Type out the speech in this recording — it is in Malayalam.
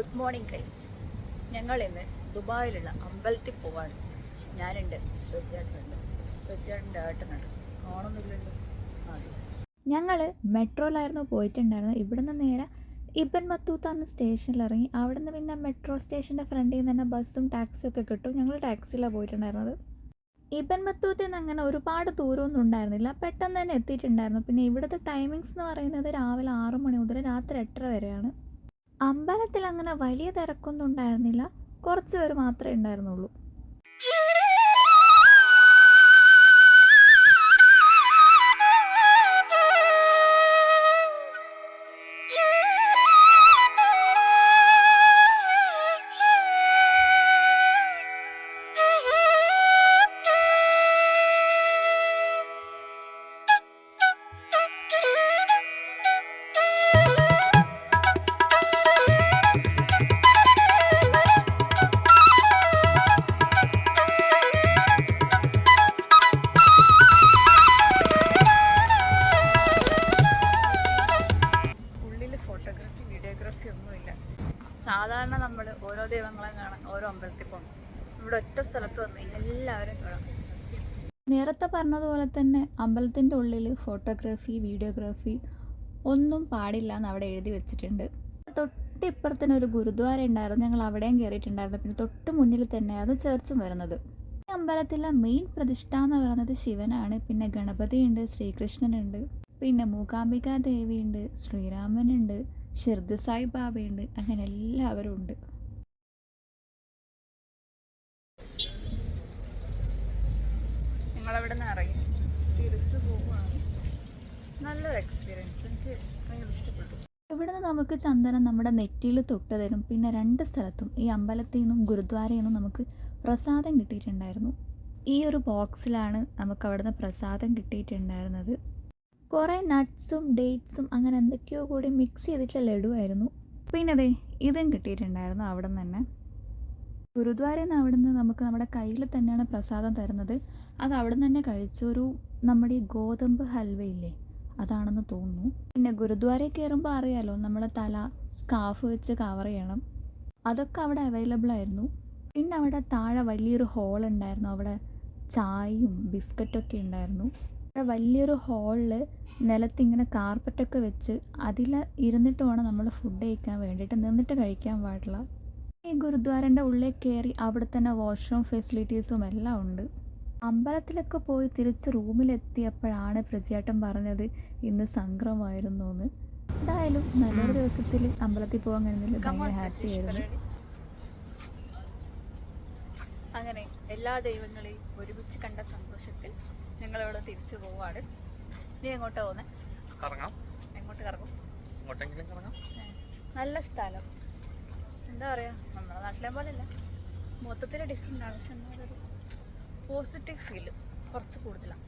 ഗുഡ് മോർണിംഗ് ഗൈസ് ഞങ്ങൾ ഇന്ന് ദുബായിലുള്ള അമ്പലത്തിൽ പോവാണ്. ഞാനുണ്ട്. തീർച്ചയായിട്ടും തീർച്ചയായിട്ടും ഏട്ടനുണ്ട്. കാണുന്നില്ലല്ലോ ഞങ്ങൾ മെട്രോയിലായിരുന്നു പോയിട്ടുണ്ടായിരുന്നത്. ഇവിടുന്ന് നേരെ ഇബൻ മത്തൂത്ത് എന്ന സ്റ്റേഷനിൽ ഇറങ്ങി അവിടെ നിന്ന് പിന്നെ മെട്രോ സ്റ്റേഷന്റെ ഫ്രണ്ടിൽ നിന്ന് തന്നെ ബസ്സും ടാക്സിയും ഒക്കെ കിട്ടും. ഞങ്ങൾ ടാക്സിയിലാണ് പോയിട്ടുണ്ടായിരുന്നത്. ഇബൻ മത്തൂത്തിൽ നിന്ന് അങ്ങനെ ഒരുപാട് ദൂരമൊന്നും ഉണ്ടായിരുന്നില്ല. പെട്ടെന്ന് തന്നെ എത്തിയിട്ടുണ്ടായിരുന്നു. പിന്നെ ഇവിടുത്തെ ടൈമിങ്സ് എന്ന് പറയുന്നത് രാവിലെ ആറ് മണി മുതൽ രാത്രി എട്ടര വരെയാണ്. അമ്പലത്തിൽ അങ്ങനെ വലിയ തിരക്കൊന്നും ഉണ്ടായിരുന്നില്ല. കുറച്ച് പേര് മാത്രമേ ഉണ്ടായിരുന്നുള്ളൂ. സാധാരണ നമ്മൾ ഓരോ ദൈവങ്ങളെ കാണാൻ ഓരോ അമ്പലത്തിൽ പോകണം ഇവിടെ ഒറ്റ സ്ഥലത്ത് വന്ന് എല്ലാവരും കാണാം. നേരത്തെ പറഞ്ഞതുപോലെ തന്നെ അമ്പലത്തിന്റെ ഉള്ളിൽ ഫോട്ടോഗ്രാഫി വീഡിയോഗ്രാഫി ഒന്നും പാടില്ല എന്ന് അവിടെ എഴുതി വെച്ചിട്ടുണ്ട്. തൊട്ടിപ്പുറത്തിന് ഒരു ഗുരുദ്വാര ഉണ്ടായിരുന്നു. ഞങ്ങൾ അവിടെയും കയറിയിട്ടുണ്ടായിരുന്നു. പിന്നെ തൊട്ട് മുന്നിൽ തന്നെയായിരുന്നു ചേർച്ചും വരുന്നത്. ഈ അമ്പലത്തിലെ മെയിൻ പ്രതിഷ്ഠ എന്ന് പറയുന്നത് ശിവനാണ്. പിന്നെ ഗണപതിയുണ്ട് ശ്രീകൃഷ്ണനുണ്ട് പിന്നെ മൂകാംബിക ദേവിയുണ്ട് ശ്രീരാമനുണ്ട് ഷിർദ് സായി ബാബയുണ്ട് അങ്ങനെ എല്ലാവരും ഉണ്ട്. ഞങ്ങളവിടെ നിന്ന് ഇറങ്ങി. തിരിച്ചു പോവുകയാണ്. നല്ലൊരു എക്സ്പീരിയൻസ് എനിക്ക് ഭയങ്കര ഇഷ്ടപ്പെട്ടു. ഇവിടുന്ന് നമുക്ക് ചന്ദനം നമ്മുടെ നെറ്റിയിൽ തൊട്ട് തരും. പിന്നെ രണ്ട് സ്ഥലത്തും ഈ അമ്പലത്തിൽ നിന്നും ഗുരുദ്വാരയിൽ നിന്നും നമുക്ക് പ്രസാദം കിട്ടിയിട്ടുണ്ടായിരുന്നു. ഈ ഒരു ബോക്സിലാണ് നമുക്ക് അവിടുന്ന് പ്രസാദം കിട്ടിയിട്ടുണ്ടായിരുന്നത്. കുറേ നട്ട്സും ഡേറ്റ്സും അങ്ങനെ എന്തൊക്കെയോ കൂടി മിക്സ് ചെയ്തിട്ടുള്ള ലഡുവായിരുന്നു. പിന്നെ അതെ ഇതും കിട്ടിയിട്ടുണ്ടായിരുന്നു അവിടെ നിന്ന് തന്നെ. ഗുരുദ്വാരയിൽ നിന്ന് അവിടെ നിന്ന് നമുക്ക് നമ്മുടെ കയ്യിൽ തന്നെയാണ് പ്രസാദം തരുന്നത്. അത് അവിടെ നിന്ന് തന്നെ കഴിച്ചൊരു നമ്മുടെ ഈ ഗോതമ്പ് ഹൽവയില്ലേ അതാണെന്ന് തോന്നുന്നു. പിന്നെ ഗുരുദ്വാരയിൽ കയറുമ്പോൾ അറിയാലോ നമ്മളെ തല സ്കാഫ് വെച്ച് കവർ ചെയ്യണം. അതൊക്കെ അവിടെ അവൈലബിൾ ആയിരുന്നു. പിന്നെ അവിടെ താഴെ വലിയൊരു ഹോൾ ഉണ്ടായിരുന്നു. അവിടെ ചായയും ബിസ്ക്കറ്റൊക്കെ ഉണ്ടായിരുന്നു. വലിയൊരു ഹോളിൽ നിലത്തിങ്ങനെ കാർപ്പറ്റൊക്കെ വെച്ച് അതിൽ ഇരുന്നിട്ട് വേണം നമ്മൾ ഫുഡ് കഴിക്കാൻ വേണ്ടിയിട്ട്. നിന്നിട്ട് കഴിക്കാൻ പാടില്ല. ഈ ഗുരുദ്വാരന്റെ ഉള്ളിൽ കയറി അവിടെ തന്നെ വാഷ്റൂം ഫെസിലിറ്റീസും എല്ലാം ഉണ്ട്. അമ്പലത്തിലൊക്കെ പോയി തിരിച്ച് റൂമിലെത്തിയപ്പോഴാണ് പ്രജിയേട്ടൻ പറഞ്ഞത് ഇന്ന് സംക്രമമായിരുന്നു എന്ന് എന്തായാലും നല്ലൊരു ദിവസത്തിൽ അമ്പലത്തിൽ പോകാൻ കഴിഞ്ഞതിൽ ഭയങ്കര ഹാപ്പി ആയിരുന്നു. അങ്ങനെ. എല്ലാ ദൈവങ്ങളെയും ഒരുമിച്ച് കണ്ട സന്തോഷത്തിൽ ഞങ്ങളിവിടെ തിരിച്ചു പോവാണ്. നീ എങ്ങോട്ടാ പോകുന്നത് കറങ്ങാം. എങ്ങോട്ട് കറങ്ങും? എങ്ങോട്ടെങ്കിലും കറങ്ങാം. നല്ല സ്ഥലം. എന്താ പറയുക നമ്മുടെ നാട്ടിലെ പോലെയല്ല. മൊത്തത്തിൽ ഡിഫറെന്റ് ആണ്. പക്ഷെ എന്താ പറയുക പോസിറ്റീവ് ഫീൽ കുറച്ച് കൂടുതലാണ്